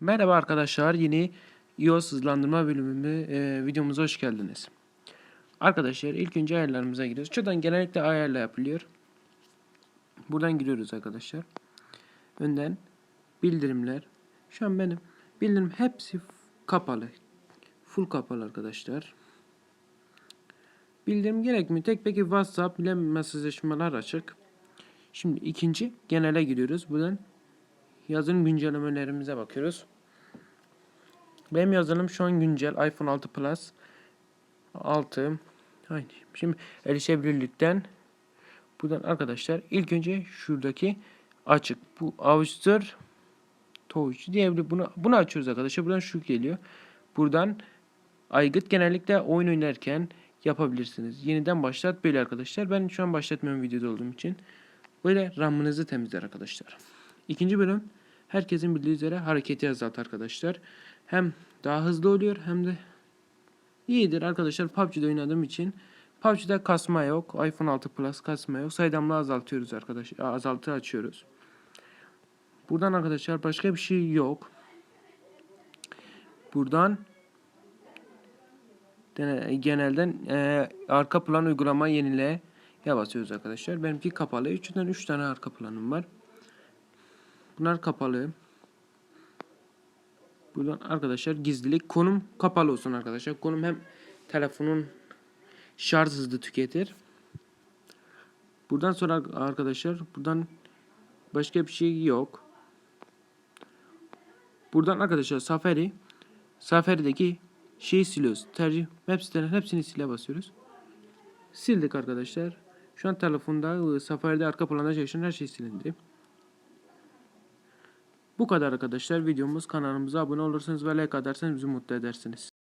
Merhaba arkadaşlar, yeni iOS hızlandırma bölümü e, videomuza hoş geldiniz. Arkadaşlar ilk önce ayarlarımıza giriyoruz. Şuradan genellikle ayarla yapılıyor. Buradan giriyoruz arkadaşlar. Önden bildirimler. Şu an benim bildirim hepsi kapalı. Full kapalı arkadaşlar. Bildirim gerekmiyor. Tek peki WhatsApp ile mesajlaşmalar açık. Şimdi ikinci genele giriyoruz. Buradan yazılım güncellemelerimize bakıyoruz. Benim yazılım şu an güncel iPhone 6 Plus 6 Aynı. Şimdi erişebilirlikten buradan arkadaşlar ilk önce şuradaki açık. Bu Avustur Touch diye bunu bunu açıyoruz arkadaşlar. Buradan şu geliyor. Buradan aygıt genellikle oyun oynarken yapabilirsiniz. Yeniden başlat böyle arkadaşlar. Ben şu an başlatmıyorum videoda olduğum için. Böyle RAM'ınızı temizler arkadaşlar. İkinci bölüm herkesin bildiği üzere hareketi azalt arkadaşlar. Hem daha hızlı oluyor hem de iyidir arkadaşlar. PUBG'de oynadığım için PUBG'de kasma yok. iPhone 6 Plus kasma yok. Saydamla azaltıyoruz arkadaşlar. Azaltı açıyoruz. Buradan arkadaşlar başka bir şey yok. Buradan genelden e, arka plan uygulama yenile ya basıyoruz arkadaşlar. Benimki kapalı. Üçünden üç tane arka planım var. Bunlar kapalı. Buradan arkadaşlar gizlilik konum kapalı olsun arkadaşlar. Konum hem telefonun şarj hızlı tüketir. Buradan sonra arkadaşlar buradan başka bir şey yok. Buradan arkadaşlar Safari Safari'deki şeyi siliyoruz. Tercih sitelerin hepsini sile basıyoruz. Sildik arkadaşlar. Şu an telefonda Safari'de arka planda çalışan her şey silindi. Bu kadar arkadaşlar videomuz. Kanalımıza abone olursanız ve like atarsanız bizi mutlu edersiniz.